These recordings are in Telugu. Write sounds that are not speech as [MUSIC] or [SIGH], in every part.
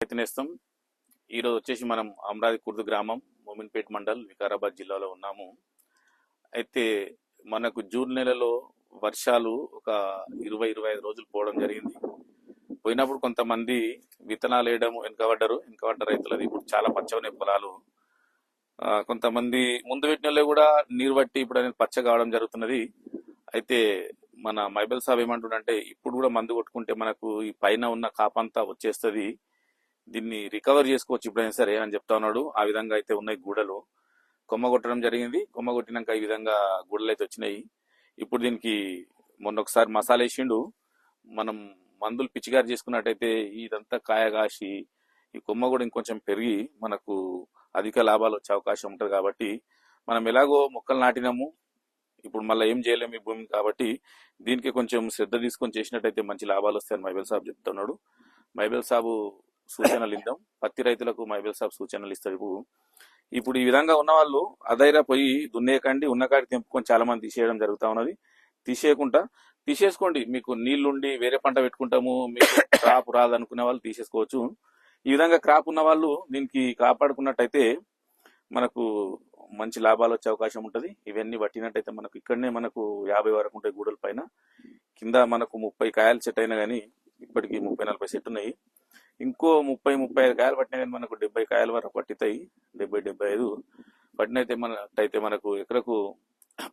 ప్రయత్నిస్తాం. ఈరోజు వచ్చేసి మనం అమరావతి కుర్దు గ్రామం మోమిన్పేట్ మండల్ వికారాబాద్ జిల్లాలో ఉన్నాము. అయితే మనకు జూన్ నెలలో వర్షాలు ఒక ఇరవై ఇరవై ఐదు రోజులు పోవడం జరిగింది. పోయినప్పుడు కొంతమంది విత్తనాలు వేయడం వెనుకబడ్డారు. వెనుకబడ్డ రైతులది ఇప్పుడు చాలా పచ్చవనే పొలాలు. కొంతమంది ముందు పెట్టిన కూడా నీరు బట్టి ఇప్పుడు అనేది పచ్చ కావడం జరుగుతున్నది. అయితే మన మైబల్ సాబ్ ఏమంటుండంటే ఇప్పుడు కూడా మందు కొట్టుకుంటే మనకు ఈ పైన ఉన్న కాపంతా వచ్చేస్తుంది. దీన్ని రికవర్ చేసుకోవచ్చు ఇప్పుడైనా సరే అని చెప్తా ఉన్నాడు. ఆ విధంగా అయితే ఉన్నాయి గూడలు. కొమ్మ కొట్టడం జరిగింది. కొమ్మ కొట్టినాక ఈ విధంగా గూడలు అయితే వచ్చినాయి. ఇప్పుడు దీనికి మొన్న ఒకసారి మసాలా వేసిండు. మనం మందులు పిచ్చిగారు చేసుకున్నట్టయితే ఇదంతా కాయ కాసి ఈ కొమ్మ కూడా ఇంకొంచెం పెరిగి మనకు అధిక లాభాలు వచ్చే అవకాశం ఉంటుంది కాబట్టి మనం ఎలాగో మొక్కలు నాటినాము. ఇప్పుడు మళ్ళీ ఏం చేయలేము ఈ భూమి కాబట్టి దీనికి కొంచెం శ్రద్ధ తీసుకొని చేసినట్టయితే మంచి లాభాలు వస్తాయని మైబెల్ సాబ్ చెప్తున్నాడు. మైబెల్ సాబు సూచనలు ఇద్దాం. పత్తి రైతులకు మైబెల్ సాబ్ సూచనలు ఇస్తారు. ఇప్పుడు ఈ విధంగా ఉన్న వాళ్ళు అదైరా పోయి దున్నేయకండి ఉన్నకాడికి తెంపుకొని చాలా మంది తీసేయడం జరుగుతూ ఉన్నది. తీసేయకుండా తీసేసుకోండి. మీకు నీళ్ళుండి వేరే పంట పెట్టుకుంటాము మీకు క్రాప్ రాదనుకునే వాళ్ళు తీసేసుకోవచ్చు. ఈ విధంగా క్రాప్ ఉన్న వాళ్ళు దీనికి కాపాడుకున్నట్టయితే మనకు మంచి లాభాలు వచ్చే అవకాశం ఉంటుంది. ఇవన్నీ పట్టినట్టయితే మనకు ఇక్కడనే మనకు యాభై వరకు ఉంటాయి గూడల పైన. కింద మనకు ముప్పై కాయలు సెట్ అయినా కానీ ఇప్పటికి ముప్పై నలభై సెట్ ఉన్నాయి. ఇంకో ముప్పై ముప్పై ఐదు కాయలు పట్టినా కానీ మనకు డెబ్బై కాయల వరకు పట్టుతాయి. డెబ్బై డెబ్బై ఐదు పట్టినైతే మనట్టయితే మనకు ఎకరకు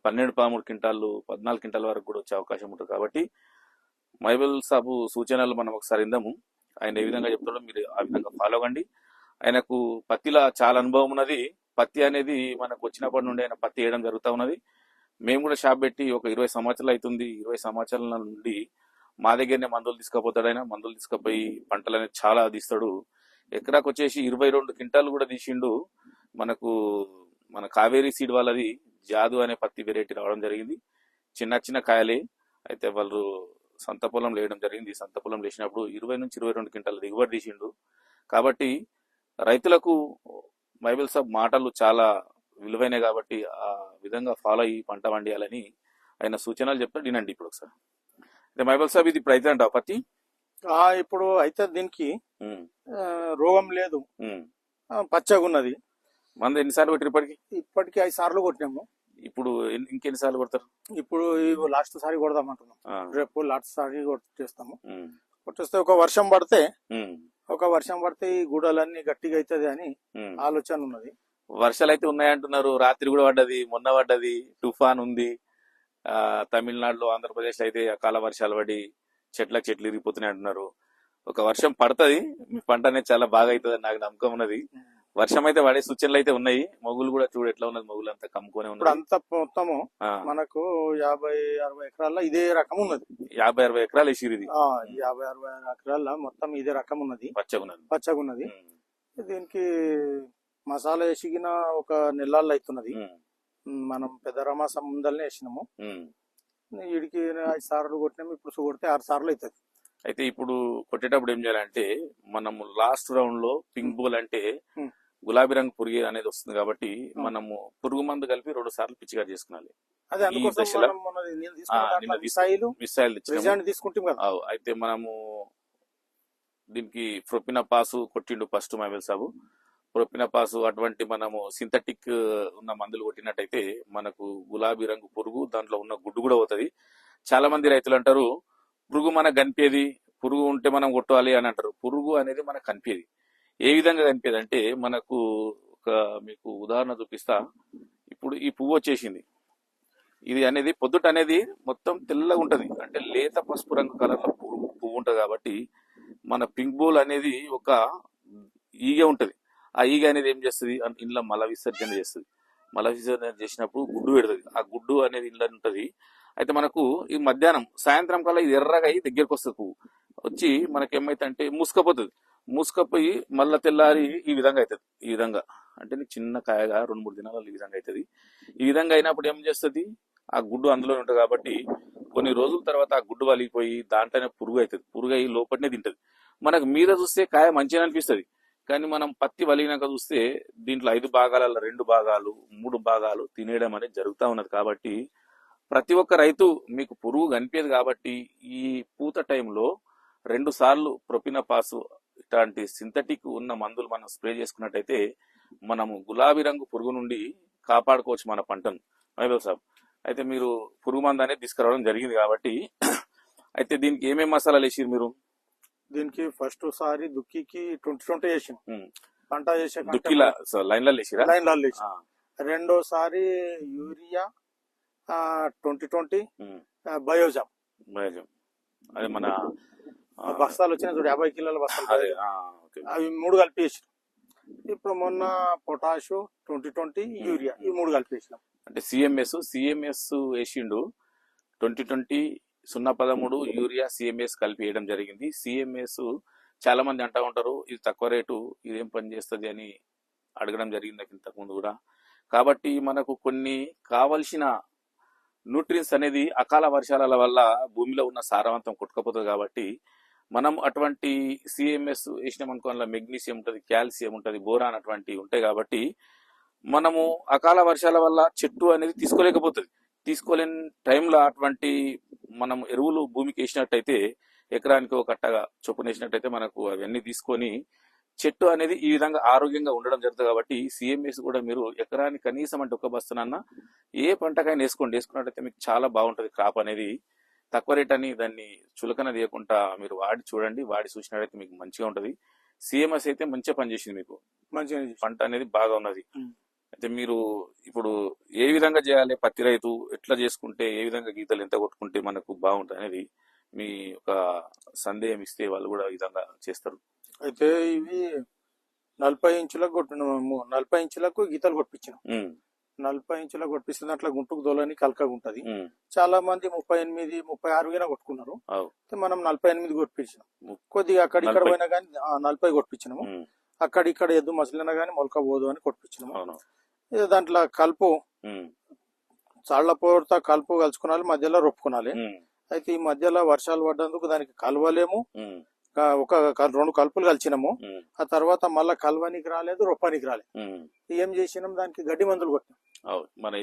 పన్నెండు పదమూడు క్వింటాలు పద్నాలుగు క్వింటాల వరకు కూడా వచ్చే అవకాశం ఉంటుంది కాబట్టి మైబుల్ సాబు సూచనలు మనం ఒకసారి ఇందాము ఆయన ఏ విధంగా చెప్తాడో మీరు ఆ విధంగా ఫాలో అవ్వండి ఆయనకు పత్తిలో చాలా అనుభవం ఉన్నది. పత్తి అనేది మనకు వచ్చినప్పటి నుండి ఆయన పత్తి వేయడం జరుగుతూ ఉన్నది. మేము కూడా షాప్ పెట్టి ఒక ఇరవై సంవత్సరాలు అవుతుంది. ఇరవై సంవత్సరాల నుండి మా దగ్గరనే మందులు తీసుకుపోతాడు ఆయన. మందులు తీసుకుపోయి పంటలు అనేది చాలా తీస్తాడు. ఎకరాకు వచ్చేసి ఇరవై రెండు క్వింటాలు కూడా తీసిండు. మనకు మన కావేరీ సీడ్ వాళ్ళది జాదు అనే పత్తి వెరైటీ రావడం జరిగింది. చిన్న చిన్న కాయలే. అయితే వాళ్ళు సంత పొలం లేయడం జరిగింది. సంత పొలం లేచినప్పుడు ఇరవై నుంచి ఇరవై రెండు క్వింటాల దిగుబడి తీసిండు. కాబట్టి రైతులకు మైబిల్ సాబ్ మాటలు చాలా విలువైనవి కాబట్టి ఆ విధంగా ఫాలో అయ్యి పంట పండియాలని ఆయన సూచనలు చెప్తాడు. వినండి ఇప్పుడు ఒకసారి. బైబిల్ సాబ్ ఇది ఇప్పుడు అయితే అంటావు పత్తి? ఆ, ఇప్పుడు అయితే దీనికి. రోగం లేదు. పచ్చగా ఉన్నది మంది ఎన్నిసార్లు కొట్టారు ఇప్పటికి? ఇప్పటికి ఐదు సార్లు కొట్టినాము. ఇప్పుడు ఎన్ని- ఇంకెన్నిసార్లు కొడతారు? ఇప్పుడు లాస్ట్ సారి కొడదామంటున్నాం. ఆ, రేపు లాస్ట్ సారి కొట్టేస్తాము కొట్టేస్తే ఒక వర్షం పడితే ఒక వర్షం పడితే ఈ గూడలన్నీ గట్టిగా అవుతుంది అని. ఆలోచన ఉన్నది. వర్షాలు అయితే ఉన్నాయంటున్నారు. రాత్రి కూడా పడ్డది మొన్న పడ్డది తుఫాన్ ఉంది. తమిళనాడులో ఆంధ్రప్రదేశ్ అయితే అకాల వర్షాలు పడి చెట్లకు చెట్లు ఇరిగిపోతున్నాయి అంటున్నారు. ఒక వర్షం పడుతుంది మీ పంట అనేది చాలా బాగా అవుతుంది నాకు నమ్మకం ఉన్నది. వర్షం అయితే పడే సూచనలు అయితే ఉన్నాయి. మొగులు కూడా చూడు ఎట్లా ఉన్నది మొగులు అంతా కమ్ముకొని ఉన్నది. అంతా మొత్తము మనకు యాభై అరవై ఎకరాల్లో ఇదే రకం ఉన్నది. యాభై అరవై ఎకరాలు వేసిరు ఇది. యాభై అరవై ఎకరాల్లో మొత్తం ఇదే రకం ఉన్నది. పచ్చగా ఉన్నది. పచ్చగా ఉన్నది. ఉమ్, దీనికి మసాలా వేసిగిన ఒక నెలల్లో అవుతున్నది. మనం పెద్ద రమాసం ముందల్నే వేసినాము. వీడికి ఐదు సార్లు కొట్టినాము ఇప్పుడు కొడితే ఆరు సార్లు అవుతుంది. అయితే ఇప్పుడు కొట్టేటప్పుడు ఏం చేయాలంటే మనము లాస్ట్ రౌండ్లో పింక్ బోల్ అంటే. గులాబీ రంగు పురుగు అనేది వస్తుంది కాబట్టి మనము పురుగు మందు కలిపి రెండు సార్లు పిచ్చిగా అవు, అయితే మనము దీనికి ప్రొపిన పాసు కొట్టిండు ఫస్ట్ మైబెల్ సాబు. ప్రొపినపాసు అటువంటి మనము సింథటిక్ ఉన్న మందులు కొట్టినట్టయితే మనకు గులాబీ రంగు పురుగు దాంట్లో ఉన్న గుడ్డు కూడా అవుతుంది చాలా మంది రైతులు అంటారు పురుగు మనకు కనిపేది? పురుగు ఉంటే మనం కొట్టాలి అని అంటారు. పురుగు అనేది మనకు కనిపేది. ఏ విధంగా కనిపేది అంటే మనకు ఒక మీకు ఉదాహరణ చూపిస్తా. ఇప్పుడు ఈ పువ్వు వచ్చేసింది. ఇది అనేది పొద్దుట అనేది మొత్తం తెల్లగా ఉంటుంది. అంటే లేత పసుపు రంగు కలర్లో పువ్వు పువ్వు ఉంటుంది కాబట్టి మన పింక్ బోల్ అనేది ఒక ఈగ ఉంటుంది. ఆ ఈగ అనేది ఏం చేస్తుంది? ఇంట్లో మల విసర్జన చేస్తుంది. మల విసర్జన చేసినప్పుడు గుడ్డు పెడుతుంది. ఆ గుడ్డు అనేది ఇంట్లో ఉంటుంది. అయితే మనకు ఈ మధ్యాహ్నం సాయంత్రం కల్లా ఇది ఎర్రగా అయ్యి దగ్గరకు వస్తుంది పువ్వు. వచ్చి మనకి ఏమైతే అంటే మూసుకపోతుంది. మూసుకపోయి మళ్ళా తెల్లారి ఈ విధంగా అవుతుంది ఈ విధంగా. అంటే నీకు చిన్న కాయగా రెండు మూడు దినాలలో ఈ విధంగా అవుతుంది ఈ విధంగా అయినప్పుడు ఏం చేస్తుంది? ఆ గుడ్డు అందులో ఉంటుంది కాబట్టి కొన్ని రోజుల తర్వాత ఆ గుడ్డు వలిగిపోయి దాంట్లోనే పురుగు అవుతుంది పురుగు అయ్యి లోపలనే తింటది. మనకు మీద చూస్తే కాయ మంచిగా అనిపిస్తుంది. కానీ మనం పత్తి వలిగినాక చూస్తే దీంట్లో ఐదు భాగాలలో రెండు భాగాలు మూడు భాగాలు తినేయడం అనేది జరుగుతూ ఉన్నది. కాబట్టి ప్రతి ఒక్క రైతు మీకు పురుగు కనిపించదు కాబట్టి ఈ పూత టైంలో రెండు సార్లు ప్రొపినపాసు ఇట్లాంటి సింథటిక్ ఉన్న మందులు మనం స్ప్రే చేసుకున్నట్టయితే మనము గులాబీ రంగు పురుగు నుండి కాపాడుకోవచ్చు మన పంటను. మైబల్ సాబ్? అయితే మీరు పురుగు మందు అనేది తీసుకురావడం జరిగింది కాబట్టి అయితే దీనికి ఏమేమి మసాలాలు వేసిరు మీరు? దీనికి ఫస్ట్ సారి దుక్కికి ట్వంటీ ట్వంటీ వేసిన. పంట చేసే దుక్కిలా లైన్ ఆ, రెండోసారి యూరియా ట్వంటీ ట్వంటీ. బయోజామ్. బయోజం. అదే మన బస్తాలు వచ్చినాయి చూడు యాభై కిలోల బస్తాలు. అవి మూడు కలిపి వేసిన ఇప్పుడు మొన్న పొటాషు ట్వంటీ ట్వంటీ యూరియా ఈ మూడు కలిపి వేసినాం. అంటే సిఎంఎస్ సిఎంఎస్ వేసిండు ట్వంటీ ట్వంటీ సున్నా పదమూడు యూరియా సిఎంఎస్ కలిపి వేయడం జరిగింది. సిఎంఎస్ చాలా మంది అంటా ఉంటారు ఇది తక్కువ రేటు ఇదేం పని చేస్తుంది? అని అడగడం జరిగింది నాకు కూడా. కాబట్టి మనకు కొన్ని కావలసిన న్యూట్రియన్స్ అనేది అకాల వర్షాల వల్ల భూమిలో ఉన్న సారవంతం కొట్టుకపోతుంది కాబట్టి మనం అటువంటి సిఎంఎస్ వేసినాం అనుకో అందులో మెగ్నీషియం ఉంటుంది కాల్షియం ఉంటుంది బోరాన్ అటువంటివి ఉంటాయి కాబట్టి మనము అకాల వర్షాల వల్ల చెట్టు అనేది తీసుకోలేకపోతుంది. తీసుకోలేని టైంలో అటువంటి మనం ఎరువులు భూమికి వేసినట్టయితే ఎకరానికి ఒక కట్టగా చొప్పున వేసినట్టయితే మనకు అవన్నీ తీసుకొని చెట్టు అనేది ఈ విధంగా ఆరోగ్యంగా ఉండడం జరుగుతుంది కాబట్టి సిఎంఎస్ కూడా మీరు ఎకరానికి కనీసం అంటే ఒక బస్తనన్నా ఏ పంటకైనా వేసుకోండి. వేసుకున్నట్టయితే మీకు చాలా బాగుంటుంది క్రాప్ అనేది. తక్కువ రేట్ అని దాన్ని చులకన తీయకుండా మీరు వాడి చూడండి. వాడి చూసినట్టయితే మీకు మంచిగా ఉంటుంది. సిఎంఎస్ అయితే మంచిగా పనిచేసింది మీకు. మంచిగా. పంట అనేది బాగా ఉన్నది. అయితే మీరు ఇప్పుడు ఏ విధంగా చేయాలి? పత్తి రైతు ఎట్లా చేసుకుంటే ఏ విధంగా గీతలు ఎంత కొట్టుకుంటే మనకు బాగుంటుంది అనేది మీ ఒక సందేహం ఇస్తే వాళ్ళు కూడా ఈ విధంగా చేస్తారు. అయితే ఇవి నలభై ఇంచులకు కొట్టినాము నలభై ఇంచులకు గీతలు కొట్టించినాం. నలభై ఇంచులకు కొట్టిస్తుంది అట్లా గుంటుకు దోలని కలకగా ఉంటది. చాలా మంది ముప్పై ఎనిమిది ముప్పై ఆరు గిన కొట్టుకున్నారు. మనం నలభై ఎనిమిది కొట్టించినాం. కొద్దిగా అక్కడ ఇక్కడ. పోయినా కానీ నలభై కొట్టించినాము. అక్కడ ఇక్కడ ఎద్దు మసలినా కానీ మొలక పోదు అని కొట్టించినాము. ఇక దాంట్లో కలుపు ఉమ్, చాళ్ళ పోరుతో కలుపు కలుసుకునాలి మధ్యలో రొప్పుకునాలి అయితే ఈ మధ్యలో వర్షాలు పడ్డందుకు దానికి కలవలేము. ఒక రెండు కలుపులు కలిచినాము. ఉమ్, ఆ తర్వాత మళ్ళా కలవనికి రాలేదు రొప్పనికి రాలేదు. ఏం చేసినాం? దానికి గడ్డి మందులు కొట్టినాం. మన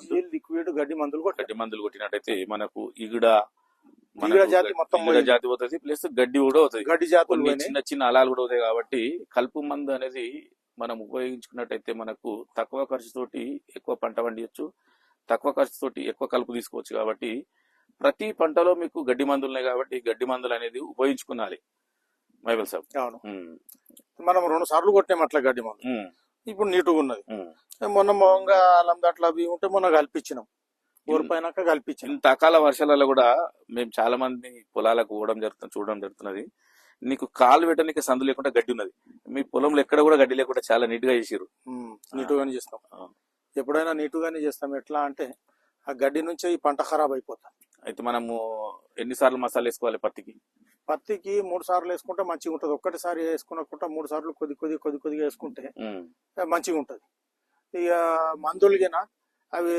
లిక్విడ్ లిక్విడ్ గడ్డి మందులు కొట్టాం గడ్డి మందులు కొట్టినట్టయితే మనకు ఈగడ జాతి మొత్తం. జాతి పోతుంది ప్లస్ గడ్డి కూడా అవుతుంది గడ్డి జాతులు. చిన్న చిన్న అలాలు కూడా అవుతాయి కాబట్టి కలుపు మందు అనేది మనం ఉపయోగించుకున్నట్టయితే మనకు తక్కువ ఖర్చుతోటి ఎక్కువ పంట పండించచ్చు తక్కువ ఖర్చుతోటి ఎక్కువ కలుపు తీసుకోవచ్చు కాబట్టి ప్రతి పంటలో మీకు గడ్డి మందులు ఉన్నాయి కాబట్టి గడ్డి మందులు అనేది ఉపయోగించుకున్నాలి. మైబల్ సాబ్. అవును. మనం రెండు సార్లు కొట్టాం అట్లా గడ్డి మందు. ఇప్పుడు నీటుగా ఉన్నది. మొన్న మొంగా అల్లం దట్ల అవి ఉంటే మొన్న కల్పించినాం. ఊరిపోయినాక కల్పించినాం. ఇంత అకాల వర్షాలలో కూడా మేము చాలా మంది పొలాలకు పోవడం జరుగుతుంది చూడడం జరుగుతున్నది. నీకు కాలు పెట్టడానికి సందు లేకుండా గడ్డి ఉన్నది. మీ పొలంలో ఎక్కడ కూడా గడ్డి లేకుండా చాలా నీట్గా చేసిరు నీటుగానే చేస్తాం. ఎప్పుడైనా నీటుగానే చేస్తాం. ఎట్లా అంటే ఆ గడ్డి నుంచే ఈ పంట ఖరాబ్ అయిపోతాం. అయితే మనము ఎన్నిసార్లు మసాలా వేసుకోవాలి పత్తికి? పత్తికి మూడు సార్లు వేసుకుంటే మంచిగా ఉంటుంది. ఒక్కటిసారి వేసుకున్నకుండా మూడు సార్లు కొద్ది కొద్ది కొద్ది కొద్దిగా వేసుకుంటే మంచిగా ఉంటుంది. ఇక మందులు గిన అవి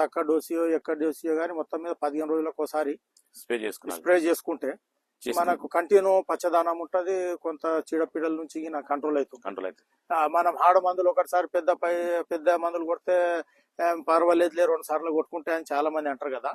తక్కువ డోసియో ఎక్కడ డోసియో కానీ మొత్తం మీద పదిహేను రోజులకు ఒకసారి స్ప్రే స్ప్రే చేసుకుంటే చేసి మనకు కంటిన్యూ పచ్చదనం ఉంటది కొంత చీడపీడల నుంచి కంట్రోల్ అవుతుంది కంట్రోల్ అయితే ఆ, మనం ఆడ మందులు ఒకటిసారి పెద్ద పై పెద్ద మందులు కొడితే పర్వాలేదులే రెండు సార్లు కొట్టుకుంటే అని చాలా మంది అంటారు కదా.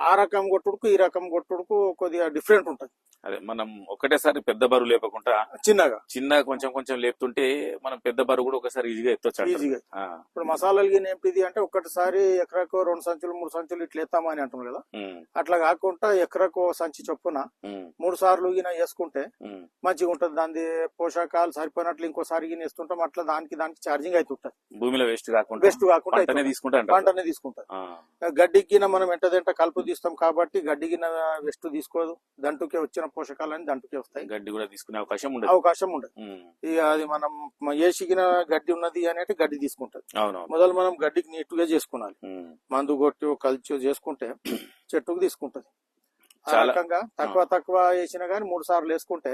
ఆ, రకం కొట్టుడుకు ఈ రకం కొట్టుడుకు కొద్దిగా డిఫరెంట్ ఉంటది. అదే మనం ఒకటేసారి పెద్ద బరువు లేపకుండా చిన్నగా. చిన్న కొంచెం కొంచెం లేపుతుంటే మనం పెద్ద బరువు కూడా ఒకసారి ఈజీగా ఎత్తొచ్చు. ఈజీగా ఇప్పుడు మసాలాలు గిన ఏంటిది అంటే ఒకటిసారి ఎకరాకు రెండు సంచులు మూడు సంచులు ఇట్లా ఎత్తామని అంటున్నారు కదా. అట్లా కాకుండా ఎకరాకు సంచి చొప్పున మూడు సార్లు గిన వేసుకుంటే. మంచిగా ఉంటుంది. దాని పోషకాలు సరిపోయినట్లు ఇంకోసారి గిన వేస్తుంటాం. అట్లా దానికి దానికి ఛార్జింగ్ అవుతుంటది. భూమిలో వేస్ట్ కాకుండా. బెస్ట్ కాకుండా పంటనే. తీసుకుంటా. పంటనే తీసుకుంటది ఆ, గడ్డికి గిన మనం ఎంటదంట కలుపు తీస్తాం కాబట్టి గడ్డి గిన వెస్ట్ తీసుకోదు. దంటుకే వచ్చిన పోషకాలని దంటుకే వస్తాయి. గడ్డి కూడా తీసుకునే అవకాశం ఉండదు. అవకాశం ఉండదు. ఇక అది మనం ఏసిగిన గడ్డి ఉన్నది అనేది గడ్డి తీసుకుంటది మొదలు మనం గడ్డికి నీట్గా చేసుకున్నాలి ఉమ్, మందు కొట్టి కలిసి చేసుకుంటే చెట్టుకు తీసుకుంటది. ఆ చాలా- రకంగా తక్కువ తక్కువ వేసినా గానీ మూడు సార్లు వేసుకుంటే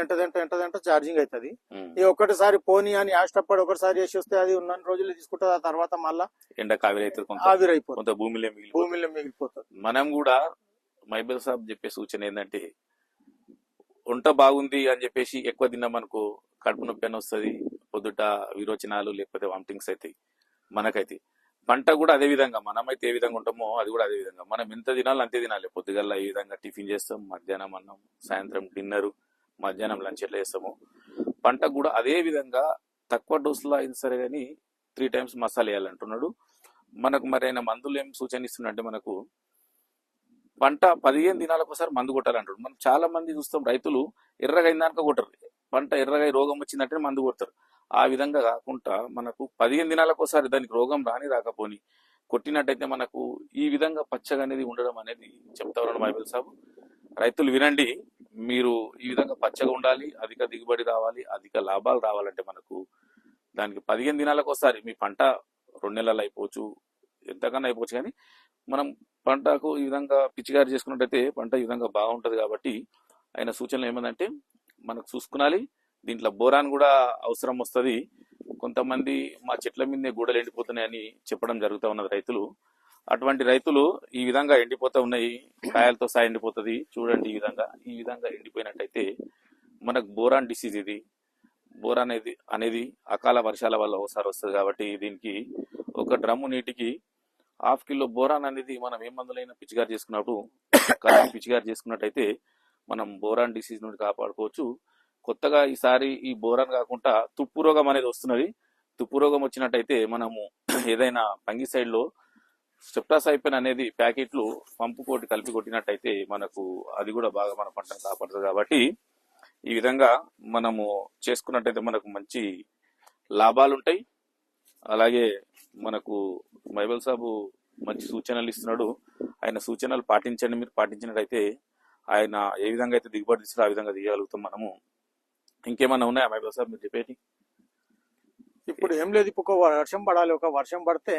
ఎంటదంట ఎంటదంట ఛార్జింగ్ అవుతుంది. ఈ ఒక్కటిసారి పోనీ అని ఆష్టపడి ఒకటిసారి వేసి వస్తే అది ఉన్న రోజులు తీసుకుంటుంది ఆ తర్వాత మళ్ళా ఎండ కావిరి అయితే కొంత. ఆవిరైపోతుంది. భూమిలో భూమిలో మిగిలిపోతుంది. మనం కూడా మైబల్ సాబ్ చెప్పే సూచన ఏంటంటే వంట బాగుంది అని చెప్పేసి ఎక్కువ తిన్నాం అనుకో కడుపు నొప్పి అని వస్తుంది పొద్దుట విరోచనాలు లేకపోతే వామిటింగ్స్ అవుతాయి మనకైతే పంట కూడా అదే విధంగా మనమైతే ఏ విధంగా ఉంటామో అది కూడా అదే విధంగా. మనం ఎంత తినాలి అంతే తినాలి. పొద్దుగల్ల ఈ విధంగా టిఫిన్ చేస్తాం మధ్యాహ్నం అన్నం సాయంత్రం డిన్నర్ మధ్యాహ్నం లంచ్ ఎట్లా చేస్తాము. పంట కూడా అదే విధంగా తక్కువ డోసులో అయినా సరే కానీ త్రీ టైమ్స్ మసాలా వేయాలంటున్నాడు. మనకు మరి ఆయన మందులు ఏం సూచన ఇస్తున్నాడంటే మనకు పంట పదిహేను దినాలకు ఒకసారి మందు కొట్టాలంటాడు మనం చాలా మంది చూస్తాం రైతులు ఎర్రగైన దానికో కొట్టరు. పంట ఎర్రగా రోగం వచ్చిందంటే మందు కొడతారు. ఆ విధంగా కాకుండా మనకు పదిహేను దినాలకు ఒకసారి దానికి రోగం రాని రాకపోని కొట్టినట్టయితే మనకు ఈ విధంగా పచ్చగా అనేది ఉండడం అనేది చెప్తా మైబిల్ సాబు. రైతులు వినండి మీరు ఈ విధంగా పచ్చగా ఉండాలి అధిక దిగుబడి రావాలి అధిక లాభాలు రావాలంటే మనకు దానికి పదిహేను దినాలకు ఒకసారి మీ పంట రెండు నెలలు అయిపోవచ్చు ఎంతకన్నా అయిపోవచ్చు కానీ మనం పంటకు ఈ విధంగా పిచ్చిగారు చేసుకున్నట్టయితే పంట ఈ విధంగా బాగుంటుంది కాబట్టి ఆయన సూచనలు ఏమందంటే మనకు చూసుకునాలి దీంట్లో బోరాన్ కూడా అవసరం వస్తుంది. కొంతమంది మా చెట్ల మీదే గూడలు ఎండిపోతున్నాయని చెప్పడం జరుగుతూ ఉన్నది రైతులు. అటువంటి రైతులు ఈ విధంగా ఎండిపోతూ ఉన్నాయి. కాయలతో సహా ఎండిపోతుంది. చూడండి ఈ విధంగా. ఈ విధంగా ఎండిపోయినట్టయితే మనకు బోరాన్ డిసీజ్ ఇది. బోరాన్ అనేది అనేది అకాల వర్షాల వల్ల ఒకసారి వస్తుంది కాబట్టి దీనికి ఒక డ్రమ్ము నీటికి హాఫ్ కిలో బోరాన్ అనేది మనం ఏ మందులైనా పిచ్చిగారు చేసుకున్నప్పుడు [COUGHS] కలిపి పిచ్చిగారు చేసుకున్నట్టయితే మనం బోరాన్ డిసీజ్ నుండి కాపాడుకోవచ్చు. కొత్తగా ఈసారి ఈ బోరాన్ కాకుండా తుప్పు రోగం అనేది వస్తున్నది. తుప్పు రోగం వచ్చినట్టయితే మనము [CLEARS THROAT] ఏదైనా ఫంగిసైడ్లో స్టెప్టాసైపెన్ అనేది ప్యాకెట్లు పంపు కోటి కలిపి కొట్టినట్టయితే మనకు అది కూడా బాగా మన పంటను కాపాడుతుంది కాబట్టి ఈ విధంగా మనము చేసుకున్నట్టయితే మనకు మంచి లాభాలు ఉంటాయి అలాగే మనకు మైబల్ సాబు మంచి సూచనలు ఇస్తున్నాడు. ఆయన సూచనలు పాటించండి మీరు. పాటించినట్టయితే ఆయన ఏ విధంగా అయితే దిగుబడి తీస్తారో ఆ విధంగా తీయగలుగుతాం మనము. ఇంకేమన్నా ఉన్నాయా మైబల్ సాబ్ మీరు చెప్పేటి ఇప్పుడు ఏం లేదు ఇప్పుడు ఒక వర్షం పడాలి ఒక వర్షం పడితే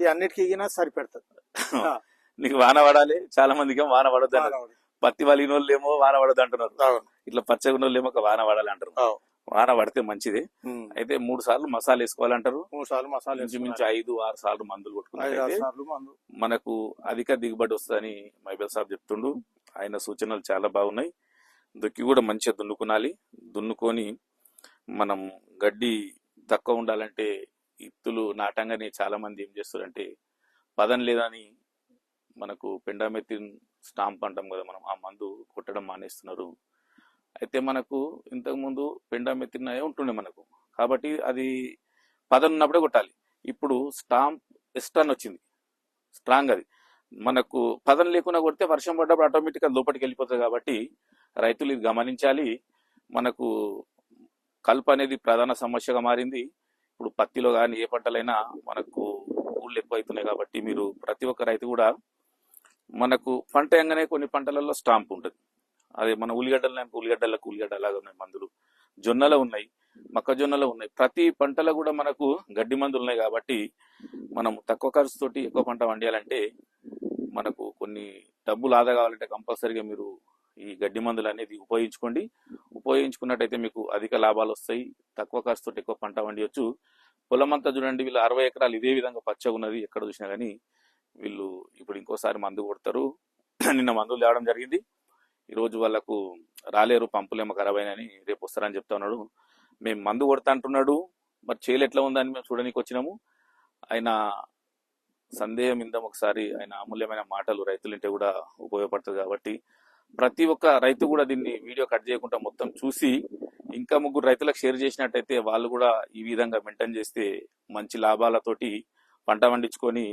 ఈ అన్నిటికీ సరిపెడుతుంది [LAUGHS] నీకు వాన పడాలి చాలా మందికి వాన పడద్దు పత్తి వలిగిన వాళ్ళు ఏమో వాన పడద్దు అంటున్నారు. ఇట్లా పచ్చగా ఉన్న వాళ్ళు ఏమో ఒక వాన పడాలి అంటారు. వాన పడితే మంచిది. అయితే మూడు సార్లు మసాలా వేసుకోవాలంటారు మూడు సార్లు మసాలా ఇంచుమించు ఐదు ఆరు సార్లు మందులు మందు మనకు అధిక దిగుబడి వస్తుందని మైబల్ సాబ్ చెప్తుండు. ఆయన సూచనలు చాలా బాగున్నాయి. దుక్కి కూడా మంచిగా దున్నుకునాలి. దున్నుకొని మనం గడ్డి తక్కువ ఉండాలంటే ఇత్తులు నాటంగానే చాలామంది ఏం చేస్తారంటే పదం లేదని మనకు పెండామెథిన్ స్టాంప్ అంటాం కదా మనం ఆ మందు కొట్టడం మానేస్తున్నారు. అయితే మనకు ఇంతకుముందు పెండామెథిన్ అనే ఉంటుండే మనకు. కాబట్టి అది పదం ఉన్నప్పుడే కొట్టాలి. ఇప్పుడు స్టాంప్ ఎస్టాన్ వచ్చింది. స్ట్రాంగ్ అది. మనకు పదం లేకుండా కొడితే వర్షం పడ్డప్పుడు ఆటోమేటిక్గా లోపలికి వెళ్ళిపోతుంది కాబట్టి రైతులు ఇది గమనించాలి. మనకు కలుపు అనేది ప్రధాన సమస్యగా మారింది. ఇప్పుడు పత్తిలో కానీ ఏ పంటలైనా మనకు ఊళ్ళు ఎక్కువ అవుతున్నాయి కాబట్టి మీరు ప్రతి ఒక్క రైతు కూడా మనకు పంట ఎంగనే కొన్ని పంటలలో స్టాంప్ ఉంటుంది. అదే మన ఉల్లిగడ్డలు ఉల్లిగడ్డలకు ఉల్లిగడ్డ అలాగే ఉన్నాయి మందులు. జొన్నలో ఉన్నాయి మొక్కజొన్నలో ఉన్నాయి. ప్రతి పంటలో కూడా మనకు గడ్డి మందులు ఉన్నాయి కాబట్టి మనం తక్కువ ఖర్చుతోటి ఎక్కువ పంట పండియాలంటే మనకు కొన్ని డబ్బులు ఆదా కావాలంటే కంపల్సరీగా మీరు ఈ గడ్డి మందులు అనేది ఉపయోగించుకోండి. ఉపయోగించుకున్నట్టయితే మీకు అధిక లాభాలు వస్తాయి. తక్కువ ఖర్చుతో ఎక్కువ పంట పండియొచ్చు. పొలం అంతా చూడండి వీళ్ళు అరవై ఎకరాలు ఇదే విధంగా పచ్చగా ఉన్నది ఎక్కడ చూసినా కానీ వీళ్ళు ఇప్పుడు ఇంకోసారి మందు కొడతారు. [CLEARS THROAT] నిన్న మందులు తేవడం జరిగింది. ఈరోజు వాళ్ళకు రాలేరు పంపులేమో ఖరాబ్ అయినని రేపు వస్తారని చెప్తా ఉన్నాడు. మేము మందు కొడతా అంటున్నాడు. మరి చేలు ఎట్లా ఉందని మేము చూడడానికి వచ్చినాము. ఆయన సందేహం ఇందాం ఒకసారి ఆయన అమూల్యమైన మాటలు రైతులుంటే కూడా ఉపయోగపడుతుంది కాబట్టి ప్రతి ఒక్క రైతు కూడా దీన్ని వీడియో కట్ చేయకుండా మొత్తం చూసి ఇంకా ముగ్గురు రైతులకు షేర్ చేసినట్టయితే వాళ్ళు కూడా ఈ విధంగా మెయింటైన్ చేస్తే మంచి లాభాలతోటి పంట పండించుకొని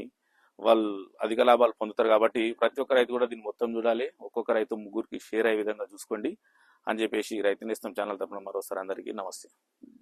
వాళ్ళు అధిక లాభాలు పొందుతారు కాబట్టి ప్రతి ఒక్క రైతు కూడా దీన్ని మొత్తం చూడాలి. ఒక్కొక్క రైతు ముగ్గురికి షేర్ అయ్యే విధంగా చూసుకోండి అని చెప్పేసి రైతు నేస్తం ఛానల్ తరపున మరోసారి అందరికీ నమస్తే.